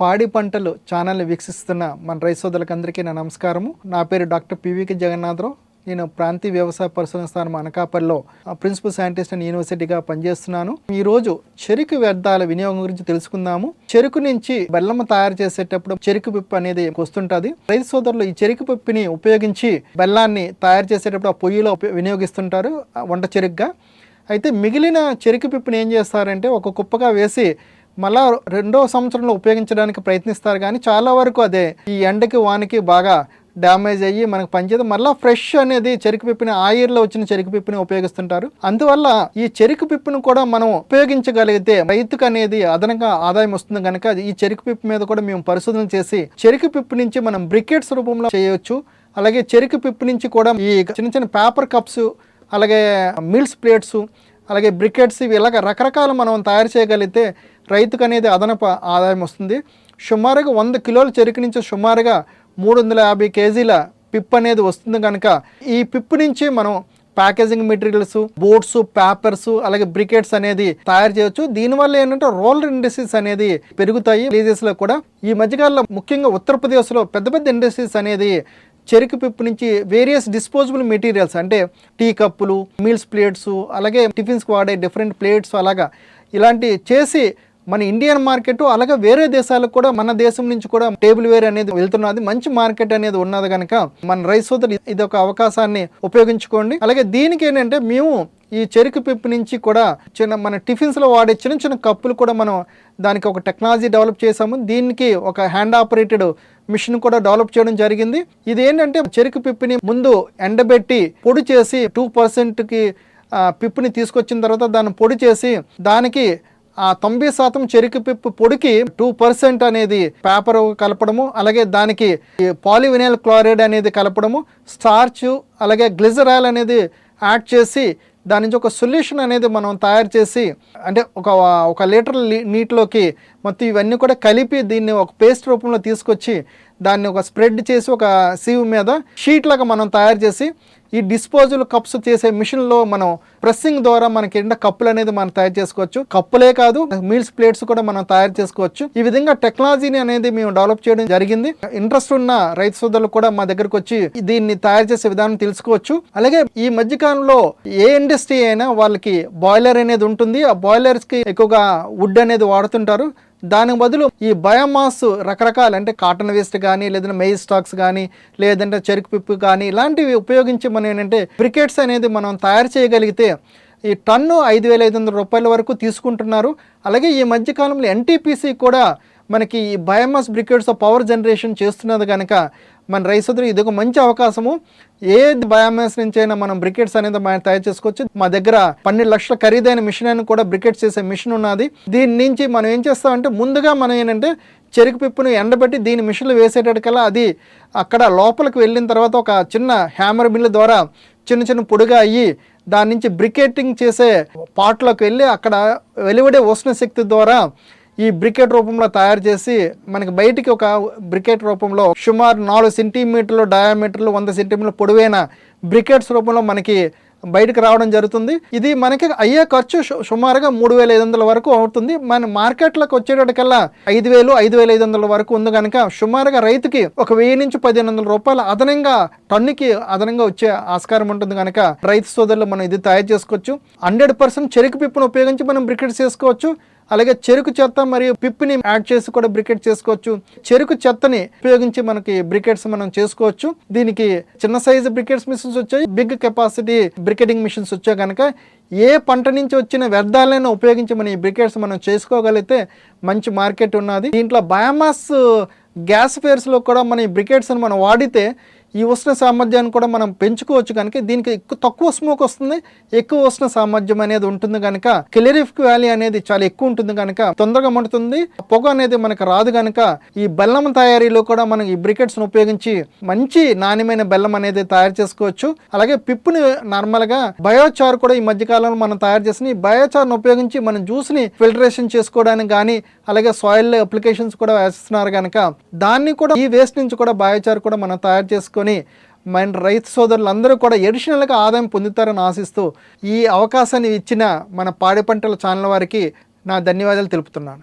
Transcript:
పాడి పంటలు ఛానల్ని వీక్షిస్తున్న మన రైతు అందరికీ నా నమస్కారము. నా పేరు డాక్టర్ పివికి జగన్నాథరావు. నేను ప్రాంతీయ వ్యవసాయ పరిశోధన స్థానం అనకాపల్లిలో ఆ, ప్రిన్సిపల్ సైంటిస్ట్ అండ్ యూనివర్సిటీగా పనిచేస్తున్నాను. ఈరోజు చెరుకు వ్యర్థాల వినియోగం గురించి తెలుసుకుందాము. చెరుకు నుంచి బెల్లం తయారు చేసేటప్పుడు చెరుకు పిప్పు అనేది వస్తుంటుంది. రైతు సోదరులు ఈ చెరుకు పిప్పిని ఉపయోగించి బెల్లాన్ని తయారు చేసేటప్పుడు ఆ పొయ్యిలో వినియోగిస్తుంటారు వంట చెరుకుగా. అయితే మిగిలిన చెరుకు పిప్పిని ఏం చేస్తారంటే ఒక కుప్పగా వేసి మళ్ళా రెండో సంవత్సరంలో ఉపయోగించడానికి ప్రయత్నిస్తారు కానీ చాలా వరకు అదే. ఈ ఎండకి వానికి బాగా డ్యామేజ్ అయ్యి మనకు పనిచేది మళ్ళీ ఫ్రెష్ అనేది చెరుకు పిప్పిని ఆయిర్లో వచ్చిన చెరుకు పిప్పిని ఉపయోగిస్తుంటారు. అందువల్ల ఈ చెరుకు పిప్పును కూడా మనం ఉపయోగించగలిగితే రైతుకు అనేది అదనంగా ఆదాయం వస్తుంది కనుక ఈ చెరుకు పిప్పు మీద కూడా మేము పరిశోధన చేసి చెరుకు పిప్పు నుంచి మనం బ్రికెట్స్ రూపంలో చేయొచ్చు. అలాగే చెరుకు పిప్పు నుంచి కూడా ఈ చిన్న చిన్న పేపర్ కప్స్ అలాగే మిల్స్ ప్లేట్స్ అలాగే బ్రికెట్స్ ఇవి ఇలాగ రకరకాల మనం తయారు చేయగలిగితే రైతుకు అనేది అదనపు ఆదాయం వస్తుంది. సుమారుగా వంద కిలోల చెరుకు నుంచి సుమారుగా మూడు వందల యాభై కేజీల పిప్ అనేది వస్తుంది కనుక ఈ పిప్ నుంచి మనం ప్యాకేజింగ్ మెటీరియల్స్ బోట్స్ పేపర్స్ అలాగే బ్రికెట్స్ అనేది తయారు చేయొచ్చు. దీనివల్ల ఏంటంటే రోలర్ ఇండస్ట్రీస్ అనేది పెరుగుతాయి. విలేజెస్ కూడా ఈ మధ్యకాలంలో ముఖ్యంగా ఉత్తరప్రదేశ్లో పెద్ద పెద్ద ఇండస్ట్రీస్ అనేది చెరుకు పిప్పు నుంచి వేరియస్ డిస్పోజబుల్ మెటీరియల్స్ అంటే టీ కప్పులు మీల్స్ ప్లేట్స్ అలాగే టిఫిన్స్కి వాడే డిఫరెంట్ ప్లేట్స్ అలాగా ఇలాంటి చేసి మన ఇండియన్ మార్కెట్ అలాగే వేరే దేశాలకు కూడా మన దేశం నుంచి కూడా టేబుల్ వేర్ అనేది వెళ్తున్నది. మంచి మార్కెట్ అనేది ఉన్నది కనుక మన రైస్ వద్ద ఇది ఒక అవకాశాన్ని ఉపయోగించుకోండి. అలాగే దీనికి ఏంటంటే మేము ఈ చెరుకు పిప్పు నుంచి కూడా చిన్న మన టిఫిన్స్లో వాడే చిన్న చిన్న కప్పులు కూడా మనం దానికి ఒక టెక్నాలజీ డెవలప్ చేసాము దీనికి ఒక హ్యాండ్ ఆపరేటెడ్ మిషన్ కూడా డెవలప్ చేయడం జరిగింది. ఇది ఏంటంటే చెరుకు పిప్పిని ముందు ఎండబెట్టి పొడి చేసి టూ పర్సెంట్కి పిప్పుని తీసుకొచ్చిన తర్వాత దాన్ని పొడి చేసి దానికి ఆ తొంభై శాతం చెరుకు పిప్పు పొడికి టూ పర్సెంట్ అనేది పేపర్ కలపడము అలాగే దానికి పాలివినైల్ క్లోరైడ్ అనేది కలపడము స్టార్చ్ అలాగే గ్లిజరాల్ అనేది యాడ్ చేసి దాని నుంచి ఒక సొల్యూషన్ అనేది మనం తయారు చేసి అంటే ఒక ఒక లీటర్ నీటిలోకి మొత్తం ఇవన్నీ కూడా కలిపి దీన్ని ఒక పేస్ట్ రూపంలో తీసుకొచ్చి దాన్ని ఒక స్ప్రెడ్ చేసి ఒక సీవ్ మీద షీట్ లాగా మనం తయారు చేసి ఈ డిస్పోజల్ కప్స్ చేసే మిషన్లో మనం ప్రెస్సింగ్ ద్వారా మనకి ఎండ కప్పులు అనేది మనం తయారు చేసుకోవచ్చు. కప్పులే కాదు మీల్స్ ప్లేట్స్ కూడా మనం తయారు చేసుకోవచ్చు. ఈ విధంగా టెక్నాలజీని అనేది మేము డెవలప్ చేయడం జరిగింది. ఇంట్రెస్ట్ ఉన్న రైతు సోదరులు కూడా మా దగ్గరకు వచ్చి దీన్ని తయారు చేసే విధానం తెలుసుకోవచ్చు. అలాగే ఈ మధ్యకాలంలో ఏ ఇండస్ట్రీ అయినా వాళ్ళకి బాయిలర్ అనేది ఉంటుంది. ఆ బాయిలర్స్కి ఎక్కువగా వుడ్ అనేది వాడుతుంటారు. దానికి బదులు ఈ బయోమాస్ రకరకాల అంటే కాటన్ వేస్ట్ కానీ లేదంటే మెయిల్ స్టాక్స్ కానీ లేదంటే చెరుకు పిప్పు కానీ ఇలాంటివి ఉపయోగించి మనం ఏంటంటే బ్రికెట్స్ అనేది మనం తయారు చేయగలిగితే ఈ టన్ను ఐదు వేల ఐదు వందల రూపాయల వరకు తీసుకుంటున్నారు. అలాగే ఈ మధ్యకాలంలో ఎన్టీపీసీ కూడా మనకి ఈ బయోమాస్ బ్రికెట్స్ పవర్ జనరేషన్ చేస్తున్నది కనుక మన రైతులు ఇది ఒక మంచి అవకాశము. ఏ బయోమాస్ నుంచి అయినా మనం బ్రికెట్స్ అనేది మనం తయారు చేసుకోవచ్చు. మా దగ్గర పన్నెండు లక్షల ఖరీదైన మిషన్ అని కూడా బ్రికెట్స్ చేసే మిషన్ ఉన్నది. దీని నుంచి మనం ఏం చేస్తామంటే ముందుగా మనం ఏంటంటే చెరుకు పిప్పును ఎండబెట్టి దీని మిషన్లు వేసేటట్టుకల్లా అది అక్కడ లోపలికి వెళ్ళిన తర్వాత ఒక చిన్న హ్యామర్ మిల్ ద్వారా చిన్న చిన్న పొడిగా అయ్యి దాని నుంచి బ్రికెటింగ్ చేసే పాట్లోకి వెళ్ళి అక్కడ వెలువడే ఉష్ణ శక్తి ద్వారా ఈ బ్రికెట్ రూపంలో తయారు చేసి మనకి బయటికి ఒక బ్రికెట్ రూపంలో సుమారు నాలుగు సెంటీమీటర్లు డయామీటర్లు వంద సెంటీమీటర్లు పొడవైన బ్రికెట్స్ రూపంలో మనకి బయటకు రావడం జరుగుతుంది. ఇది మనకి అయ్యే ఖర్చు సుమారుగా మూడు వేల ఐదు వందల వరకు అవుతుంది. మన మార్కెట్లోకి వచ్చేటప్పటికల్లా ఐదు వేలు ఐదు వేల ఐదు వందల వరకు ఉంది కనుక సుమారుగా రైతుకి ఒక వెయ్యి నుంచి పదిహేను వందల రూపాయలు అదనంగా టన్నుకి అదనంగా వచ్చే ఆస్కారం ఉంటుంది కనుక రైతు సోదరులు మనం ఇది తయారు చేసుకోవచ్చు. హండ్రెడ్ పర్సెంట్ చెరుకు పిప్పును ఉపయోగించి మనం బ్రికెట్స్ చేసుకోవచ్చు అలాగే చెరుకు చెత్త మరియు పిప్పిని యాడ్ చేసి కూడా బ్రికెట్ చేసుకోవచ్చు. చెరుకు చెత్తని ఉపయోగించి మనకి బ్రికెట్స్ మనం చేసుకోవచ్చు. దీనికి చిన్న సైజు బ్రికెట్స్ మిషన్స్ వచ్చాయి. బిగ్ కెపాసిటీ బ్రికెటింగ్ మిషన్స్ వచ్చాయి కనుక ఏ పంట నుంచి వచ్చిన వ్యర్థాలైనా ఉపయోగించి మన ఈ బ్రికెట్స్ మనం చేసుకోగలిగితే మంచి మార్కెట్ ఉన్నది. దీంట్లో బయోమాస్ గ్యాస్ ఫేర్స్లో కూడా మన ఈ బ్రికెట్స్ని మనం వాడితే ఈ ఉష్ణ సామర్థ్యాన్ని కూడా మనం పెంచుకోవచ్చు కనుక దీనికి ఎక్కువ తక్కువ స్మోక్ వస్తుంది. ఎక్కువ ఉష్ణ సామర్థ్యం అనేది ఉంటుంది కనుక కెలరిఫిక్ వ్యాలీ అనేది చాలా ఎక్కువ ఉంటుంది కనుక తొందరగా మండుతుంది. పొగ అనేది మనకు రాదు కనుక ఈ బెల్లం తయారీలో కూడా మనం ఈ బ్రికెట్స్ ఉపయోగించి మంచి నాణ్యమైన బెల్లం అనేది తయారు చేసుకోవచ్చు. అలాగే పిప్పుని నార్మల్గా బయోచార్ కూడా ఈ మధ్య కాలంలో మనం తయారు చేసిన ఈ బయోచార్ను ఉపయోగించి మనం జ్యూస్ని ఫిల్టరేషన్ చేసుకోవడానికి కానీ అలాగే సాయిల్ అప్లికేషన్స్ కూడా వేస్తున్నారు కనుక దాన్ని కూడా ఈ వేస్ట్ నుంచి కూడా బయోచార్ కూడా మనం తయారు చేసుకొని మన రైతు సోదరులందరూ కూడా ఎడిషనల్గా ఆదాయం పొందుతారని ఆశిస్తూ ఈ అవకాశాన్ని ఇచ్చిన మన పాడి పంటల ఛానల్ వారికి నా ధన్యవాదాలు తెలుపుతున్నాను.